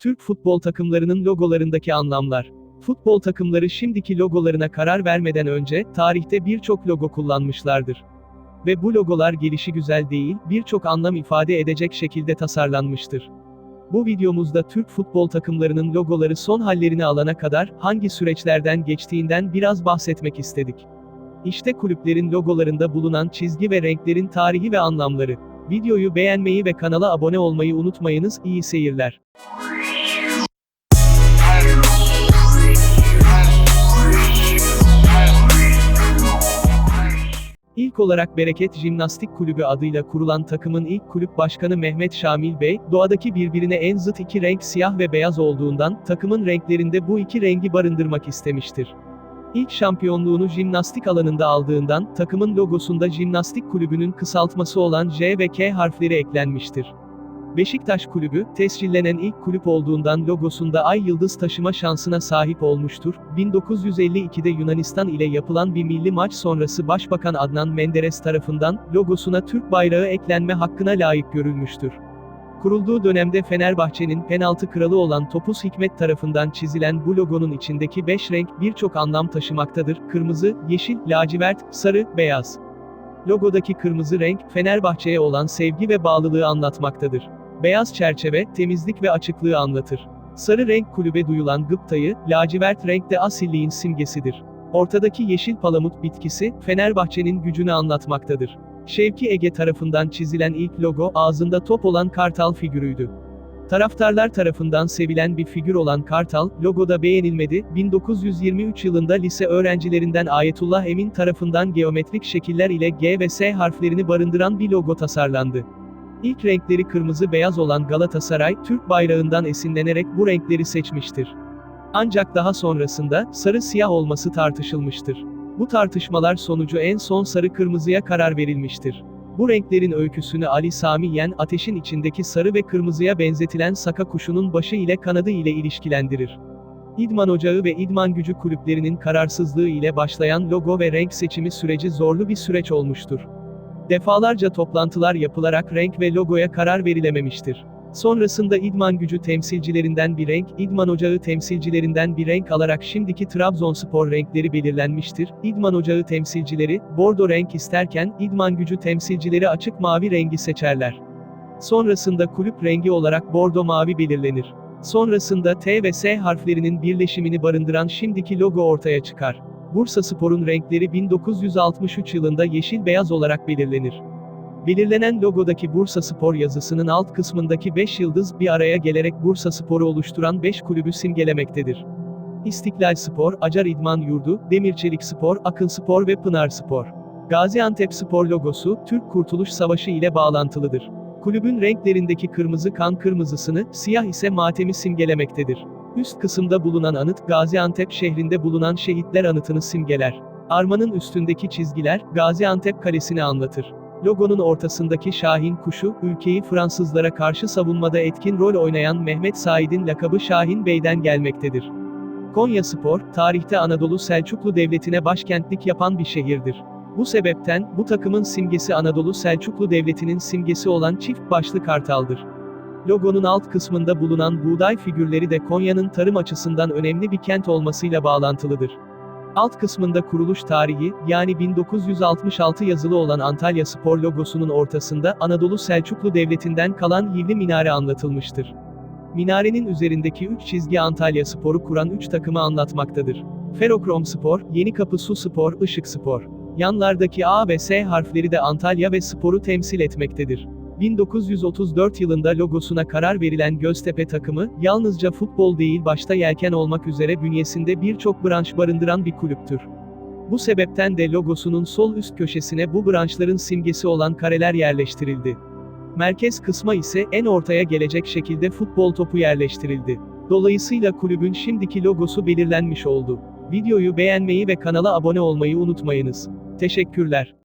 Türk futbol takımlarının logolarındaki anlamlar. Futbol takımları şimdiki logolarına karar vermeden önce, tarihte birçok logo kullanmışlardır. Ve bu logolar gelişi güzel değil, birçok anlam ifade edecek şekilde tasarlanmıştır. Bu videomuzda Türk futbol takımlarının logoları son hallerini alana kadar, hangi süreçlerden geçtiğinden biraz bahsetmek istedik. İşte kulüplerin logolarında bulunan çizgi ve renklerin tarihi ve anlamları. Videoyu beğenmeyi ve kanala abone olmayı unutmayınız, iyi seyirler. İlk olarak Bereket Jimnastik Kulübü adıyla kurulan takımın ilk kulüp başkanı Mehmet Şamil Bey, doğadaki birbirine en zıt iki renk siyah ve beyaz olduğundan, takımın renklerinde bu iki rengi barındırmak istemiştir. İlk şampiyonluğunu jimnastik alanında aldığından, takımın logosunda jimnastik kulübünün kısaltması olan J ve K harfleri eklenmiştir. Beşiktaş Kulübü, tescillenen ilk kulüp olduğundan logosunda ay yıldız taşıma şansına sahip olmuştur. 1952'de Yunanistan ile yapılan bir milli maç sonrası Başbakan Adnan Menderes tarafından, logosuna Türk bayrağı eklenme hakkına layık görülmüştür. Kurulduğu dönemde Fenerbahçe'nin penaltı kralı olan Topuz Hikmet tarafından çizilen bu logonun içindeki 5 renk birçok anlam taşımaktadır. Kırmızı, yeşil, lacivert, sarı, beyaz. Logodaki kırmızı renk, Fenerbahçe'ye olan sevgi ve bağlılığı anlatmaktadır. Beyaz çerçeve, temizlik ve açıklığı anlatır. Sarı renk kulübe duyulan gıptayı, lacivert renk de asilliğin simgesidir. Ortadaki yeşil palamut bitkisi, Fenerbahçe'nin gücünü anlatmaktadır. Şevki Ege tarafından çizilen ilk logo, ağzında top olan kartal figürüydü. Taraftarlar tarafından sevilen bir figür olan kartal, logoda beğenilmedi, 1923 yılında lise öğrencilerinden Ayetullah Emin tarafından geometrik şekiller ile G ve S harflerini barındıran bir logo tasarlandı. İlk renkleri kırmızı beyaz olan Galatasaray, Türk bayrağından esinlenerek bu renkleri seçmiştir. Ancak daha sonrasında, sarı siyah olması tartışılmıştır. Bu tartışmalar sonucu en son sarı kırmızıya karar verilmiştir. Bu renklerin öyküsünü Ali Sami Yen, ateşin içindeki sarı ve kırmızıya benzetilen saka kuşunun başı ile kanadı ile ilişkilendirir. İdman Ocağı ve İdman Gücü kulüplerinin kararsızlığı ile başlayan logo ve renk seçimi süreci zorlu bir süreç olmuştur. Defalarca toplantılar yapılarak renk ve logoya karar verilememiştir. Sonrasında İdman Gücü temsilcilerinden bir renk, İdman Ocağı temsilcilerinden bir renk alarak şimdiki Trabzonspor renkleri belirlenmiştir. İdman Ocağı temsilcileri, bordo renk isterken, İdman Gücü temsilcileri açık mavi rengi seçerler. Sonrasında kulüp rengi olarak bordo mavi belirlenir. Sonrasında T ve S harflerinin birleşimini barındıran şimdiki logo ortaya çıkar. Bursa Spor'un renkleri 1963 yılında yeşil-beyaz olarak belirlenir. Belirlenen logodaki Bursa Spor yazısının alt kısmındaki 5 yıldız bir araya gelerek Bursa Spor'u oluşturan 5 kulübü simgelemektedir. İstiklal Spor, Acar İdman Yurdu, Demirçelik Spor, Akın Spor ve Pınar Spor. Gaziantep Spor logosu, Türk Kurtuluş Savaşı ile bağlantılıdır. Kulübün renklerindeki kırmızı kan kırmızısını, siyah ise matemi simgelemektedir. Üst kısımda bulunan anıt, Gaziantep şehrinde bulunan şehitler anıtını simgeler. Armanın üstündeki çizgiler, Gaziantep Kalesi'ni anlatır. Logonun ortasındaki Şahin kuşu, ülkeyi Fransızlara karşı savunmada etkin rol oynayan Mehmet Said'in lakabı Şahin Bey'den gelmektedir. Konya Spor, tarihte Anadolu Selçuklu Devleti'ne başkentlik yapan bir şehirdir. Bu sebepten, bu takımın simgesi Anadolu Selçuklu Devleti'nin simgesi olan çift başlı kartaldır. Logonun alt kısmında bulunan buğday figürleri de Konya'nın tarım açısından önemli bir kent olmasıyla bağlantılıdır. Alt kısmında kuruluş tarihi, yani 1966 yazılı olan Antalya Spor logosunun ortasında Anadolu Selçuklu Devleti'nden kalan yivli minare anlatılmıştır. Minarenin üzerindeki üç çizgi Antalya Spor'u kuran üç takımı anlatmaktadır. Ferokrom Spor, Yenikapı Su Spor, Işık Spor. Yanlardaki A ve S harfleri de Antalya ve Spor'u temsil etmektedir. 1934 yılında logosuna karar verilen Göztepe takımı, yalnızca futbol değil başta yelken olmak üzere bünyesinde birçok branş barındıran bir kulüptür. Bu sebepten de logosunun sol üst köşesine bu branşların simgesi olan kareler yerleştirildi. Merkez kısma ise en ortaya gelecek şekilde futbol topu yerleştirildi. Dolayısıyla kulübün şimdiki logosu belirlenmiş oldu. Videoyu beğenmeyi ve kanala abone olmayı unutmayınız. Teşekkürler.